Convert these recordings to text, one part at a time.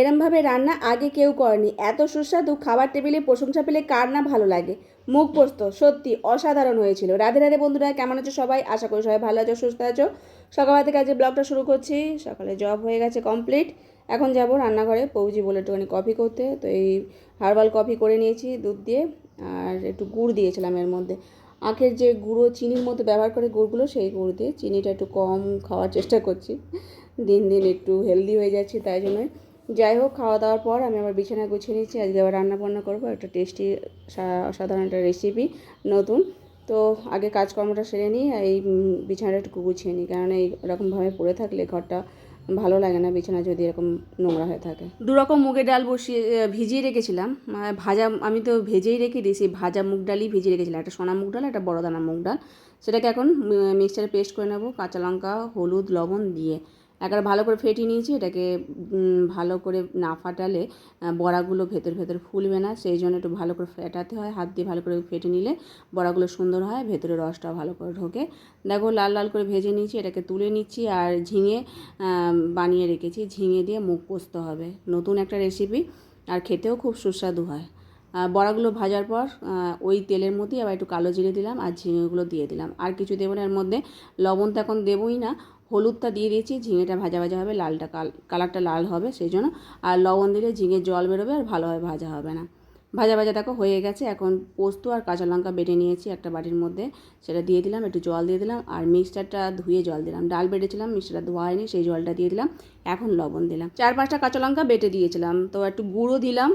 এরমভাবে রান্না আগে কেউ করেনি। এত সুস্বাদু খাবার টেবিলে প্রশংসা পেলে কার না ভালো লাগে? মুখ পোস্ত, সত্যি অসাধারণ হয়েছিল। রাধে রাধে বন্ধুরা, কেমন আছো সবাই? আশা করি সবাই ভালো আছো, সুস্থ আছো। সকালবেলা থেকে আজকে ব্লগটা শুরু করছি। সকালে জব হয়ে গেছে কমপ্লিট এখন যাব রান্নাঘরে পৌজি বলে একটুখানি কফি করতে। তো এই হার্বাল কফি করে নিয়েছি দুধ দিয়ে। আর একটু গুড় দিয়েছিলাম এর মধ্যে। আখের যে গুঁড়ো, চিনির মধ্যে ব্যবহার করে গুড়গুলো, সেই গুড় দিয়ে চিনিটা একটু কম খাওয়ার চেষ্টা করছি। দিন দিন একটু হেলদি হয়ে যাচ্ছি, তাই জন্যই। যাই হোক খাওয়া দাওয়ার পর আমি আবার বিছানা গুছিয়ে নিচ্ছি। আজকে আবার রান্না বান্না করব। একটা টেস্টি অসাধারণ একটা রেসিপি নতুন। তো আগে কাজকর্মটা সেরে নিই এই বিছানাটা একটু গুছিয়ে নিই। কারণ এই এরকমভাবে পড়ে থাকলে ঘরটা ভালো লাগে না। বিছানা যদি এরকম নোংরা হয়ে থাকে। দু রকম মুগের ডাল বসিয়ে ভিজিয়ে রেখেছিলাম। ভাজা, আমি তো ভেজেই রেখে দিয়েছি। ভাজা মুগ ডালই ভিজিয়ে রেখেছিলাম। একটা সোনা মুগ ডাল, একটা বড় দানা মুগ ডাল। সেটাকে এখন মিক্সচারে পেস্ট করে নেব। কাঁচা লঙ্কা, হলুদ, লবণ দিয়ে। একবার ভালো করে ফেটিয়ে নিয়েছি, এটাকে ভালো করে না ফাটালে বড়াগুলো ভেতর ভেতর ফুলবে না, সেই জন্য একটু ভালো করে ফেটাতে হয়, হাত দিয়ে ভালো করে ফেটে নিলে বড়াগুলো সুন্দর হয় ভেতরে রসটা ভালো করে ঢোকে। দেখো, লাল লাল করে ভেজে নিয়েছি, এটাকে তুলে নিচ্ছি আর ঝিঙে বানিয়ে রেখেছি, ঝিঙে দিয়ে মুখ পোস্ত হবে, নতুন একটা রেসিপি আর খেতেও খুব সুস্বাদু হয়। বড়াগুলো ভাজার পর ওই তেলের মধ্যেই আবার একটু কালো জিরে দিলাম আর ঝিঙেগুলো দিয়ে দিলাম। আর কিছু দেবো না, এর মধ্যে লবণ তো এখন দেবোই না হলুদটা দিয়ে দিয়েছি, ঝিঙেটা ভাজা ভাজা হবে, লালটা কাল, কালারটা লাল হবে সেই জন্য আর লবণ দিলে ঝিঙে জল বেরোবে আর ভালোভাবে ভাজা হবে না। ভাজা ভাজা দেখো হয়ে গেছে, এখন পোস্ত আর কাঁচা লঙ্কা বেটে নিয়েছি একটা বাটির মধ্যে। সেটা দিয়ে দিলাম, একটু জল দিয়ে দিলাম আর মিক্সচারটা ধুয়ে জল দিলাম। ডাল বেটেছিলাম, মিক্সচারটা ধোয়া হয়নি, সেই জলটা দিয়ে দিলাম, এখন লবণ দিলাম। চার পাঁচটা কাঁচা লঙ্কা বেটে দিয়েছিলাম, তো একটু গুঁড়ো দিলাম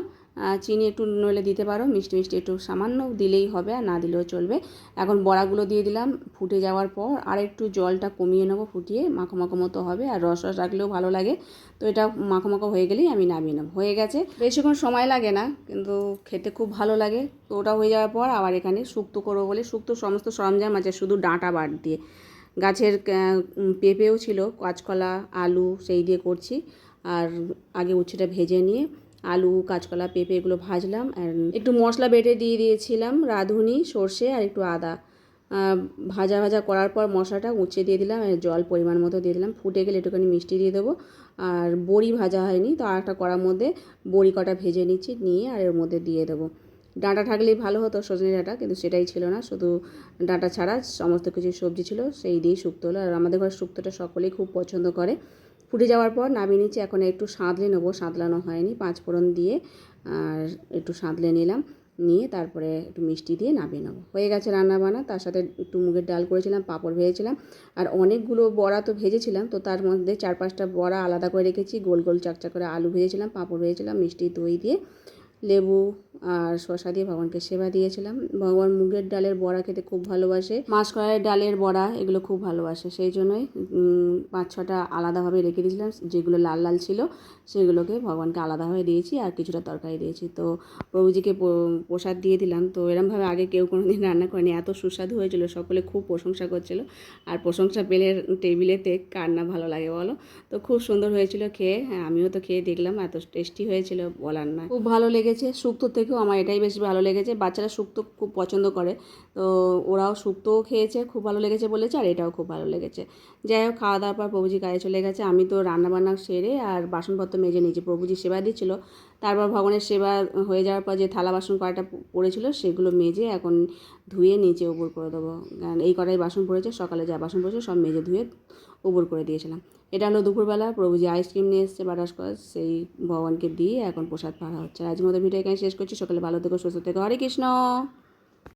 চিনি একটু নইলে দিতে পারো, মিষ্টি মিষ্টি একটু সামান্য দিলেই হবে আর না দিলেও চলবে। এখন বড়াগুলো দিয়ে দিলাম, ফুটে যাওয়ার পর আর একটু জলটা কমিয়ে নেব, ফুটিয়ে মাখো মাখো মতো হবে আর রস রস রাখলেও ভালো লাগে। তো এটা মাখো মাখো হয়ে গেলেই আমি নামিয়ে নেব। হয়ে গেছে। বেশিক্ষণ সময় লাগে না, কিন্তু খেতে খুব ভালো লাগে। তো ওটা হয়ে যাওয়ার পর আবার এখানে শুক্তো করব বলে, শুক্তো সমস্ত সরঞ্জাম আছে, শুধু ডাঁটা বাদ দিয়ে। গাছের পেঁপেও ছিল, কাঁচকলা, আলু, সেই দিয়ে করছি। আর আগে উচ্ছেটা ভেজে নিয়ে আলু, কাঁচকলা, পেঁপে এগুলো ভাজলাম আর একটু মশলা বেটে দিয়ে দিয়েছিলাম, রাঁধুনি, সর্ষে আর একটু আদা। ভাজা ভাজা করার পর মশলাটা উঁচে দিয়ে দিলাম আর জল পরিমাণ মতো দিয়ে দিলাম। ফুটে গেলে একটুখানি মিষ্টি দিয়ে দেবো। আর বড়ি ভাজা হয়নি, তো আর একটা কড়ার মধ্যে বড়ি কটা ভেজে নিচ্ছি, নিয়ে আর এর মধ্যে দিয়ে দেবো। ডাঁটা থাকলেই ভালো হতো সজনে ডাঁটা, কিন্তু সেটাই ছিল না। শুধু ডাঁটা ছাড়া সমস্ত কিছু সবজি ছিল, সেই দিয়েই শুক্তো হলো। আর আমাদের ঘরে শুক্তোটা সকলেই খুব পছন্দ করে। ফুটে যাওয়ার পর নামিয়ে নিচ্ছি এখন একটু সাঁতলে নেব। সাঁতলানো হয়নি, পাঁচ ফোড়ন দিয়ে আর একটু সাঁতলে নিলাম। নিয়ে তারপরে একটু মিষ্টি দিয়ে নামিয়ে নেব। হয়ে গেছে রান্না বান্না তার সাথে একটু মুগের ডাল করেছিলাম, পাঁপড় ভেজেছিলাম। আর অনেকগুলো বড়া তো ভেজেছিলাম, তো তার মধ্যে চার পাঁচটা বড়া আলাদা করে রেখেছি। গোল গোল চাকচা করে আলু ভেজেছিলাম, পাঁপড় ভেজেছিলাম, মিষ্টি দই দিয়ে, লেবু আর শসা দিয়ে ভগবানকে সেবা দিয়েছিলাম। ভগবান মুগের ডালের বড়া খেতে খুব ভালোবাসে। মাসকলাইয়ের ডালের বড়া, এগুলো খুব ভালোবাসে। সেই জন্যই পাঁচ ছটা আলাদাভাবে রেখে দিয়েছিলাম। যেগুলো লাল লাল ছিল, সেগুলোকে ভগবানকে আলাদাভাবে দিয়েছি আর কিছুটা তরকারি দিয়েছি। তো প্রভুজিকে প্রসাদ দিয়ে দিলাম। তো এরমভাবে আগে কেউ কোনো দিন রান্না করেনি। এত সুস্বাদু হয়েছিল, সকলে খুব প্রশংসা করছিল। আর প্রশংসা পেলে টেবিলেতে কার না ভালো লাগে বলো? তো খুব সুন্দর হয়েছিল খেয়ে। হ্যাঁ আমিও তো খেয়ে দেখলাম, এত টেস্টি হয়েছিল, বলার না খুব ভালো লেগেছে শুক্তো থেকেও আমার এটাই বেশি ভালো লেগেছে। বাচ্চারা শুক্তো খুব পছন্দ করে। তো ওরাও শুক্তোও খেয়েছে, খুব ভালো লেগেছে বলেছে আর এটাও খুব ভালো লেগেছে। যাই হোক খাওয়া দাওয়ার পর প্রভুজি কাজে চলে গেছে। আমি তো রান্নাবান্না সেরে আর বাসনপত্র মেজে নিয়েছি প্রভুজি সেবা দিচ্ছিল। তারপর ভগবানের সেবা হয়ে যাওয়ার পর যে থালা বাসন কড়াটা পড়েছিল সেগুলো মেজে এখন ধুয়ে নিচে ওপর করে দেবো। কারণ এই কড়াই বাসন পড়েছে, সকালে যা বাসন পড়েছে সব মেজে ধুয়ে ওপর করে দিয়েছিলাম। এটা হলো দুপুরবেলা প্রভু যে আইসক্রিম নিয়ে এসছে বাটারস্কচ সেই ভগবানকে দিয়ে এখন প্রসাদ পাওয়া হচ্ছে। আজ মতো ভিডিও এখানে শেষ করছি। সকালে ভালো থেকো, সুস্থ থেকো। হরে কৃষ্ণ!